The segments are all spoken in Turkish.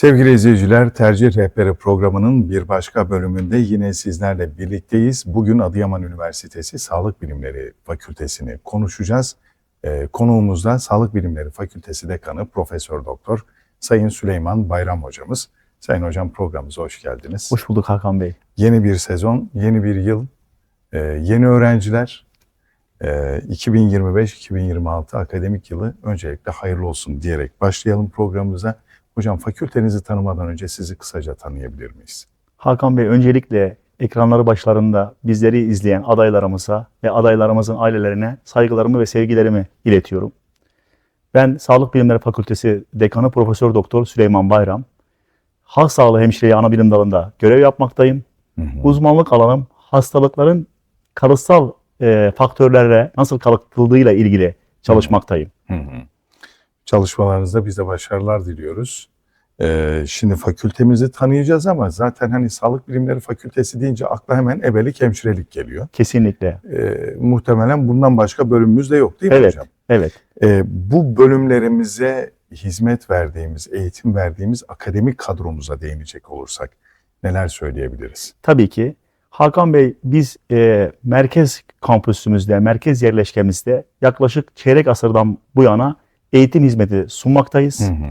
Sevgili izleyiciler, Tercih Rehberi programının bir başka bölümünde yine sizlerle birlikteyiz. Bugün Adıyaman Üniversitesi Sağlık Bilimleri Fakültesini konuşacağız. Ee, konuğumuz da Sağlık Bilimleri Fakültesi Dekanı Profesör Doktor Sayın Süleyman Bayram hocamız. Sayın hocam programımıza hoş geldiniz. Hoş bulduk Hakan Bey. Yeni bir sezon, yeni bir yıl, e, yeni öğrenciler. E, 2025-2026 akademik yılı öncelikle hayırlı olsun diyerek başlayalım programımıza. Hocam fakültenizi tanımadan önce sizi kısaca tanıyabilir miyiz? Hakan Bey öncelikle ekranları başlarında bizleri izleyen adaylarımıza ve adaylarımızın ailelerine saygılarımı ve sevgilerimi iletiyorum. Ben Sağlık Bilimleri Fakültesi Dekanı Profesör Doktor Süleyman Bayram. Halk sağlığı hemşireliği ana bilim dalında görev yapmaktayım. Hı hı. Uzmanlık alanım hastalıkların kalıtsal e, faktörlerle nasıl kalıtıldığıyla ilgili çalışmaktayım. Hı hı. Çalışmalarınızda biz de başarılar diliyoruz. Ee, şimdi fakültemizi tanıyacağız ama zaten hani Sağlık Bilimleri Fakültesi deyince akla hemen ebelik, hemşirelik geliyor. Kesinlikle. Ee, muhtemelen bundan başka bölümümüz de yok değil mi Evet. hocam? Evet. Ee, bu bölümlerimize hizmet verdiğimiz, eğitim verdiğimiz akademik kadromuza değinecek olursak neler söyleyebiliriz? Tabii ki. Hakan Bey biz e, merkez kampüsümüzde, merkez yerleşkemizde yaklaşık çeyrek asırdan bu yana eğitim hizmeti sunmaktayız. Hı hı.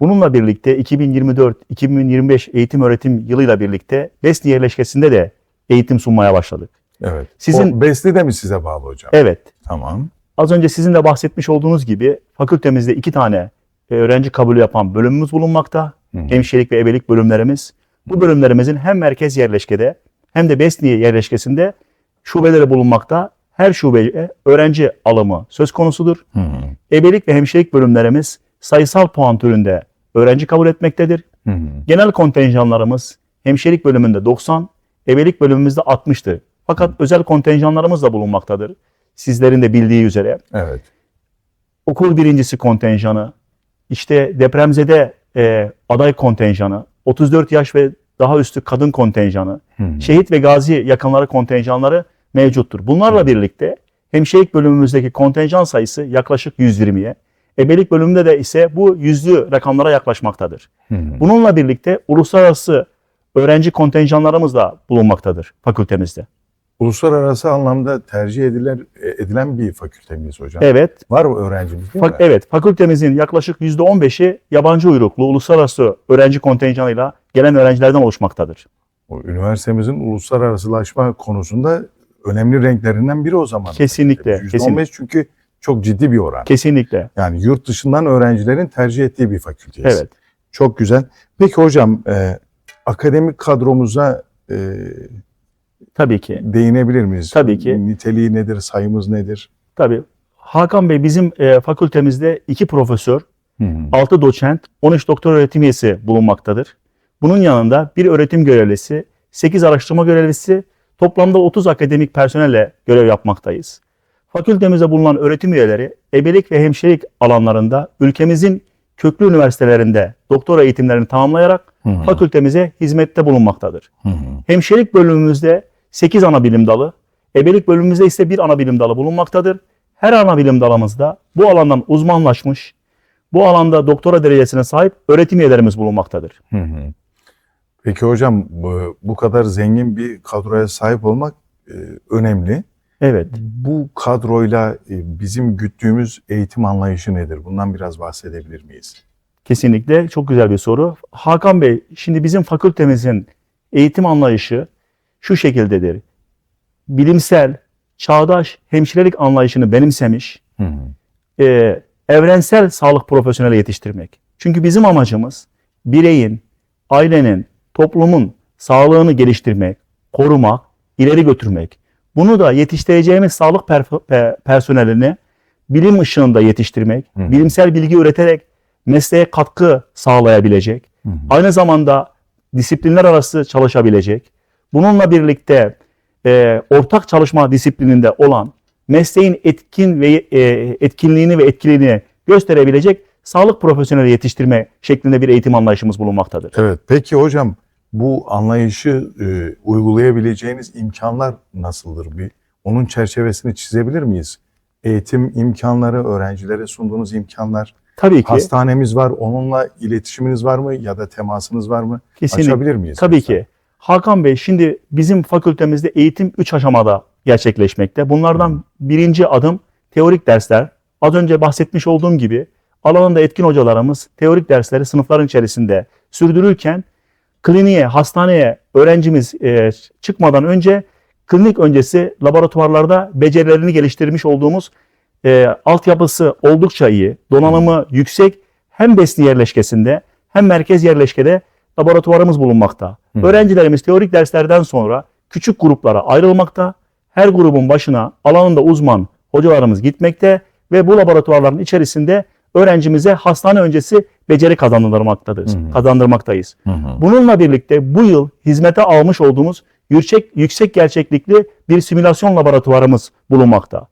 Bununla birlikte 2024-2025 eğitim öğretim yılıyla birlikte Besni yerleşkesinde de eğitim sunmaya başladık. Evet. Sizin- O Besli de mi size bağlı hocam? Evet, Tamam. az önce sizin de bahsetmiş olduğunuz gibi fakültemizde iki tane e, öğrenci kabulü yapan bölümümüz bulunmakta. Hı hı. Hemşirelik ve ebelik bölümlerimiz. Bu bölümlerimizin hem merkez yerleşkede hem de Besni yerleşkesinde şubeleri bulunmakta. Her şubeye öğrenci alımı söz konusudur. Hı hı. Ebelik ve hemşirelik bölümlerimiz sayısal puan türünde öğrenci kabul etmektedir. Hı hı. Genel kontenjanlarımız hemşirelik bölümünde 90, ebelik bölümümüzde 60'tır. Fakat özel kontenjanlarımız da bulunmaktadır. Sizlerin de bildiği üzere. Evet. Okul birincisi kontenjanı, işte depremzede e, aday kontenjanı, 34 yaş ve daha üstü kadın kontenjanı, Hı hı. şehit ve gazi yakınları kontenjanları mevcuttur. Bunlarla birlikte hemşirelik bölümümüzdeki kontenjan sayısı yaklaşık 120'ye, ebelik bölümünde de ise bu yüzlü rakamlara yaklaşmaktadır. Bununla birlikte uluslararası öğrenci kontenjanlarımız da bulunmaktadır fakültemizde. Uluslararası anlamda tercih edilen, edilen bir fakültemiz hocam. Evet, Var mı öğrencimiz değil fak- mi? evet fakültemizin yaklaşık %15'i yabancı uyruklu uluslararası öğrenci kontenjanıyla gelen öğrencilerden oluşmaktadır. O üniversitemizin uluslararasılaşma konusunda önemli renklerinden biri o zaman. Kesinlikle, %15 kesinlikle. çünkü çok ciddi bir oran. Kesinlikle. Yani yurt dışından öğrencilerin tercih ettiği bir fakülteyiz. Evet. Çok güzel. Peki hocam e, akademik kadromuza e, Tabii ki. değinebilir miyiz? Tabii ki. Niteliği nedir, sayımız nedir? Tabii. Hakan Bey bizim e, fakültemizde iki profesör, hı. 6 doçent, 13 doktor öğretim üyesi bulunmaktadır. Bunun yanında bir öğretim görevlisi, 8 araştırma görevlisi, toplamda 30 akademik personelle görev yapmaktayız. Fakültemizde bulunan öğretim üyeleri ebelik ve hemşirelik alanlarında ülkemizin köklü üniversitelerinde doktora eğitimlerini tamamlayarak Hı hı. fakültemize hizmette bulunmaktadır. Hı hı. Hemşirelik bölümümüzde 8 ana bilim dalı, ebelik bölümümüzde ise bir ana bilim dalı bulunmaktadır. Her ana bilim dalımızda bu alandan uzmanlaşmış, bu alanda doktora derecesine sahip öğretim üyelerimiz bulunmaktadır. Hı hı. Peki hocam bu, bu kadar zengin bir kadroya sahip olmak e, önemli. Evet, Bu kadroyla e, bizim güttüğümüz eğitim anlayışı nedir? Bundan biraz bahsedebilir miyiz? kesinlikle çok güzel bir soru. Hakan Bey, şimdi bizim fakültemizin eğitim anlayışı şu şekildedir. Bilimsel, çağdaş hemşirelik anlayışını benimsemiş, Hı hı. e, evrensel sağlık profesyoneli yetiştirmek. Çünkü bizim amacımız bireyin, ailenin, toplumun sağlığını geliştirmek, korumak, ileri götürmek. Bunu da yetiştireceğimiz sağlık personelini bilim ışığında yetiştirmek, Hı hı. bilimsel bilgi üreterek mesleğe katkı sağlayabilecek, Hı hı. aynı zamanda disiplinler arası çalışabilecek, bununla birlikte e, ortak çalışma disiplininde olan mesleğin etkin ve e, etkinliğini ve etkiliğini gösterebilecek sağlık profesyoneli yetiştirme şeklinde bir eğitim anlayışımız bulunmaktadır. Evet. Peki hocam bu anlayışı e, uygulayabileceğiniz imkanlar nasıldır? Bir onun çerçevesini çizebilir miyiz? Eğitim imkanları, öğrencilere sunduğunuz imkanlar Tabii ki. Hastanemiz var. Onunla iletişiminiz var mı ya da temasınız var mı? Kesinlikle. Açabilir miyiz? Tabii lütfen? ki. Hakan Bey şimdi bizim fakültemizde eğitim 3 aşamada gerçekleşmekte. Bunlardan birinci adım teorik dersler. Az önce bahsetmiş olduğum gibi alanında etkin hocalarımız teorik dersleri sınıfların içerisinde sürdürürken kliniğe, hastaneye öğrencimiz e, çıkmadan önce klinik öncesi laboratuvarlarda becerilerini geliştirmiş olduğumuz e, altyapısı oldukça iyi, donanımı yüksek hem Besni yerleşkesinde hem merkez yerleşkede laboratuvarımız bulunmakta. Hı. Öğrencilerimiz teorik derslerden sonra küçük gruplara ayrılmakta. Her grubun başına alanında uzman hocalarımız gitmekte ve bu laboratuvarların içerisinde öğrencimize hastane öncesi beceri kazandırmaktadır, Hı hı. kazandırmaktayız. Hı hı. Bununla birlikte bu yıl hizmete almış olduğumuz yüksek, yüksek gerçeklikli bir simülasyon laboratuvarımız bulunmakta.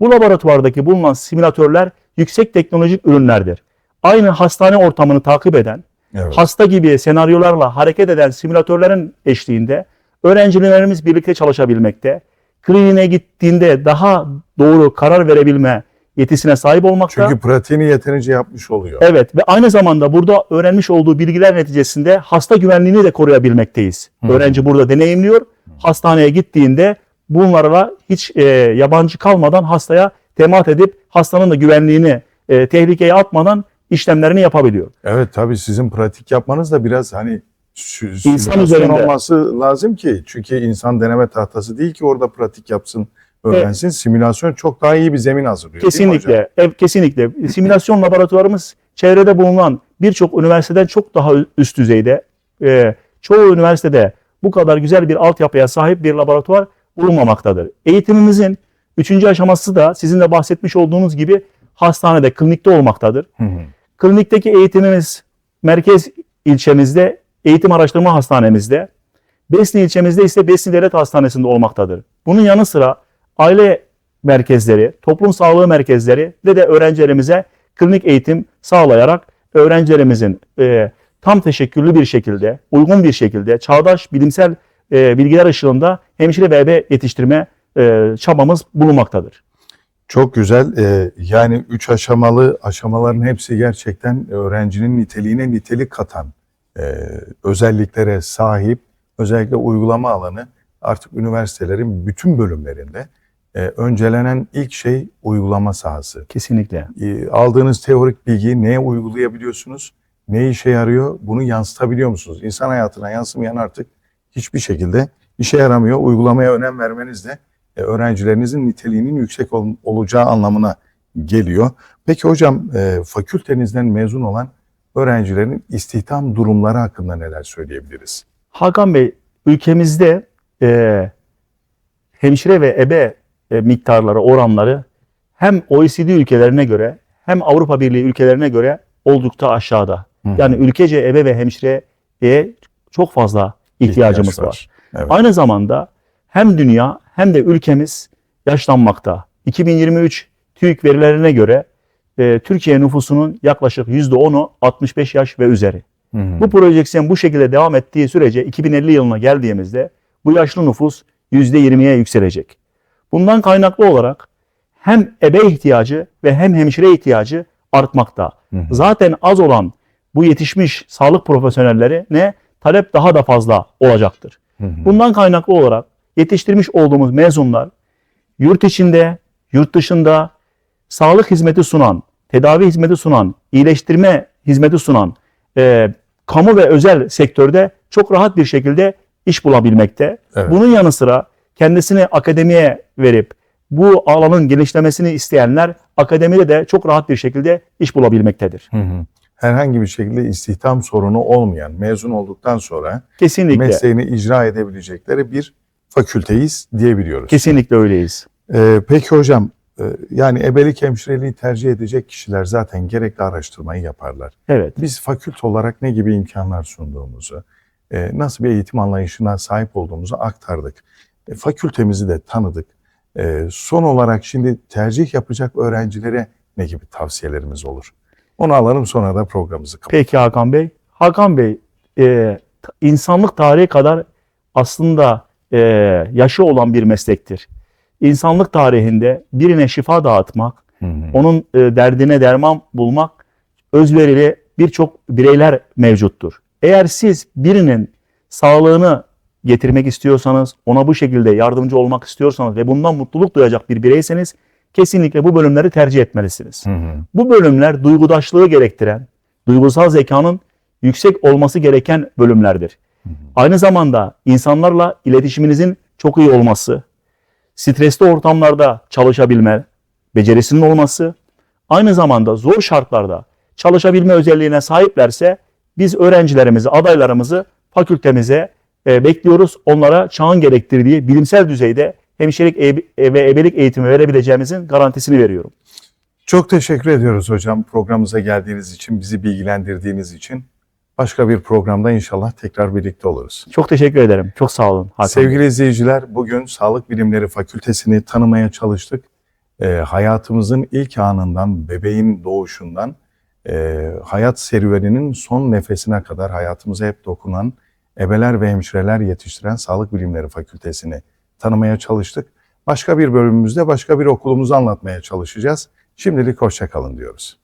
Bu laboratuvardaki bulunan simülatörler yüksek teknolojik ürünlerdir. Aynı hastane ortamını takip eden, Evet. hasta gibi senaryolarla hareket eden simülatörlerin eşliğinde öğrencilerimiz birlikte çalışabilmekte, kliniğe gittiğinde daha doğru karar verebilme yetisine sahip olmakta. Çünkü pratiğini yeterince yapmış oluyor. Evet ve aynı zamanda burada öğrenmiş olduğu bilgiler neticesinde hasta güvenliğini de koruyabilmekteyiz. Hı. Öğrenci burada deneyimliyor. Hastaneye gittiğinde bunlarla hiç e, yabancı kalmadan hastaya temas edip hastanın da güvenliğini e, tehlikeye atmadan işlemlerini yapabiliyor. Evet tabii sizin pratik yapmanız da biraz hani İnsan üzerinde. olması lazım ki. Çünkü insan deneme tahtası değil ki orada pratik yapsın, öğrensin. Simülasyon çok daha iyi bir zemin hazırlıyor. Kesinlikle, ev, kesinlikle. Simülasyon laboratuvarımız çevrede bulunan birçok üniversiteden çok daha üst düzeyde. e, çoğu üniversitede bu kadar güzel bir altyapıya sahip bir laboratuvar bulunmamaktadır. Eğitimimizin üçüncü aşaması da sizin de bahsetmiş olduğunuz gibi hastanede, klinikte olmaktadır. Hı hı. Klinikteki eğitimimiz merkez ilçemizde, eğitim araştırma hastanemizde, Besni ilçemizde ise Besni Devlet Hastanesi'nde olmaktadır. Bunun yanı sıra aile merkezleri, toplum sağlığı merkezleri ve de öğrencilerimize klinik eğitim sağlayarak öğrencilerimizin e, tam teşekküllü bir şekilde, uygun bir şekilde, çağdaş bilimsel e, bilgiler ışığında hemşire ve ebe yetiştirme e, çabamız bulunmaktadır. Çok güzel. Ee, yani üç aşamalı aşamaların hepsi gerçekten öğrencinin niteliğine nitelik katan e, özelliklere sahip. Özellikle uygulama alanı artık üniversitelerin bütün bölümlerinde e, öncelenen ilk şey uygulama sahası. Kesinlikle. E, aldığınız teorik bilgiyi neye uygulayabiliyorsunuz? Ne işe yarıyor? Bunu yansıtabiliyor musunuz? İnsan hayatına yansımayan artık hiçbir şekilde işe yaramıyor. Uygulamaya önem vermeniz de e, öğrencilerinizin niteliğinin yüksek ol- olacağı anlamına geliyor. Peki hocam e, fakültenizden mezun olan öğrencilerin istihdam durumları hakkında neler söyleyebiliriz? Hakan Bey, ülkemizde e, hemşire ve ebe e, miktarları, oranları hem OECD ülkelerine göre hem Avrupa Birliği ülkelerine göre oldukça aşağıda. Yani ülkece ebe ve hemşireye çok fazla ihtiyacımız İhtiyaç var. Evet. Aynı zamanda hem dünya hem de ülkemiz yaşlanmakta. 2023 TÜİK verilerine göre e, Türkiye nüfusunun yaklaşık %10'u 65 yaş ve üzeri. Hı hı. Bu projeksiyon bu şekilde devam ettiği sürece 2050 yılına geldiğimizde bu yaşlı nüfus %20'ye yükselecek. Bundan kaynaklı olarak hem ebe ihtiyacı ve hem hemşire ihtiyacı artmakta. Hı hı. Zaten az olan bu yetişmiş sağlık profesyonelleri ne talep daha da fazla olacaktır. Hı hı. Bundan kaynaklı olarak yetiştirmiş olduğumuz mezunlar yurt içinde, yurt dışında sağlık hizmeti sunan, tedavi hizmeti sunan, iyileştirme hizmeti sunan e, kamu ve özel sektörde çok rahat bir şekilde iş bulabilmekte. Evet. Bunun yanı sıra kendisini akademiye verip bu alanın geliştirmesini isteyenler akademide de çok rahat bir şekilde iş bulabilmektedir. Hı hı. Herhangi bir şekilde istihdam sorunu olmayan, mezun olduktan sonra Kesinlikle. mesleğini icra edebilecekleri bir fakülteyiz diyebiliyoruz. Kesinlikle öyleyiz. Ee, peki hocam, e, yani ebelik hemşireliği tercih edecek kişiler zaten gerekli araştırmayı yaparlar. Evet. Biz fakülte olarak ne gibi imkanlar sunduğumuzu, e, nasıl bir eğitim anlayışına sahip olduğumuzu aktardık. E, fakültemizi de tanıdık. E, son olarak şimdi tercih yapacak öğrencilere ne gibi tavsiyelerimiz olur? Onu alalım sonra da programımızı kapatalım. Peki Hakan Bey. Hakan Bey, e, insanlık tarihi kadar aslında e, yaşı olan bir meslektir. İnsanlık tarihinde birine şifa dağıtmak, Hı hı. onun e, derdine derman bulmak özverili birçok bireyler mevcuttur. Eğer siz birinin sağlığını getirmek istiyorsanız, ona bu şekilde yardımcı olmak istiyorsanız ve bundan mutluluk duyacak bir bireyseniz kesinlikle bu bölümleri tercih etmelisiniz. Hı hı. Bu bölümler duygudaşlığı gerektiren, duygusal zekanın yüksek olması gereken bölümlerdir. Aynı zamanda insanlarla iletişiminizin çok iyi olması, stresli ortamlarda çalışabilme becerisinin olması, aynı zamanda zor şartlarda çalışabilme özelliğine sahiplerse biz öğrencilerimizi, adaylarımızı fakültemize e, bekliyoruz. Onlara çağın gerektirdiği bilimsel düzeyde hemşirelik e- ve ebelik eğitimi verebileceğimizin garantisini veriyorum. Çok teşekkür ediyoruz hocam programımıza geldiğiniz için, bizi bilgilendirdiğiniz için. Başka bir programda inşallah tekrar birlikte oluruz. Çok teşekkür ederim. Çok sağ olun. Hakan. Sevgili izleyiciler, bugün Sağlık Bilimleri Fakültesini tanımaya çalıştık. Ee, hayatımızın ilk anından, bebeğin doğuşundan, e, hayat serüveninin son nefesine kadar hayatımıza hep dokunan ebeler ve hemşireler yetiştiren Sağlık Bilimleri Fakültesini tanımaya çalıştık. Başka bir bölümümüzde başka bir okulumuzu anlatmaya çalışacağız. Şimdilik hoşça kalın diyoruz.